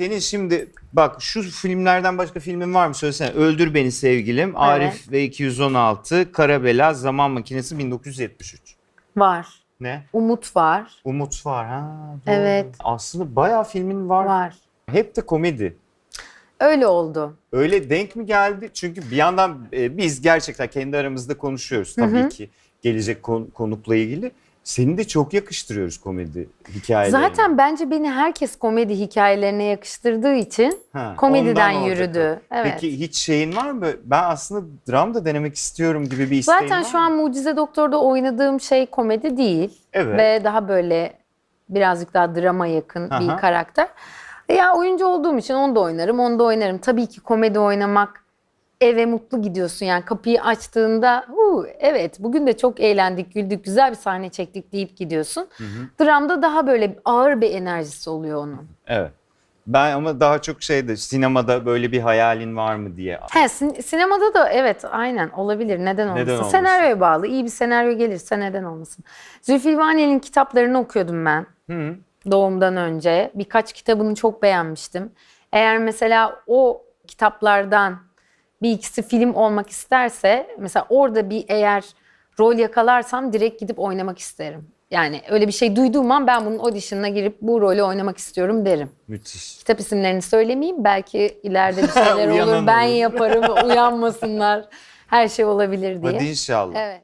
Senin şimdi bak şu filmlerden başka filmin var mı söylesene. Öldür Beni Sevgilim, Arif ve 216, Karabela, Zaman Makinesi 1973. Var. Ne? Umut var. Umut var ha. doğru. Evet. Aslında bayağı filmin var. Var. Hep de komedi. Öyle oldu. Öyle denk mi geldi? Çünkü bir yandan e, biz gerçekten kendi aramızda konuşuyoruz tabii ki gelecek kon- konukla ilgili. Seni de çok yakıştırıyoruz komedi hikayelerine. Zaten bence beni herkes komedi hikayelerine yakıştırdığı için Ha, komediden ondan yürüdü. Evet. Peki hiç şeyin var mı? Ben aslında dram da denemek istiyorum gibi bir isteğin Zaten var şu mı? an Mucize Doktor'da oynadığım şey komedi değil. Evet. Ve daha böyle birazcık daha drama yakın Aha. bir karakter. Ya oyuncu olduğum için onu da oynarım, onu da oynarım. Tabii ki komedi oynamak eve mutlu gidiyorsun yani kapıyı açtığında "Huu, evet bugün de çok eğlendik, güldük, güzel bir sahne çektik deyip gidiyorsun. Dramda daha böyle ağır bir enerjisi oluyor onun. Evet. Ben ama daha çok şeyde sinemada böyle bir hayalin var mı diye. He, sin- sinemada da evet aynen olabilir. Neden olmasın? Neden olmasın? Senaryoya bağlı. iyi bir senaryo gelirse neden olmasın? Zülfü Livaneli'nin kitaplarını okuyordum ben Hı. doğumdan önce. Birkaç kitabını çok beğenmiştim. Eğer mesela o kitaplardan bir ikisi film olmak isterse mesela orada bir eğer rol yakalarsam direkt gidip oynamak isterim. Yani öyle bir şey duyduğum an ben bunun audition'ına girip bu rolü oynamak istiyorum derim. Müthiş. Kitap isimlerini söylemeyeyim. Belki ileride bir şeyler olur. Ben olur. yaparım, uyanmasınlar. Her şey olabilir diye. Hadi inşallah. Evet.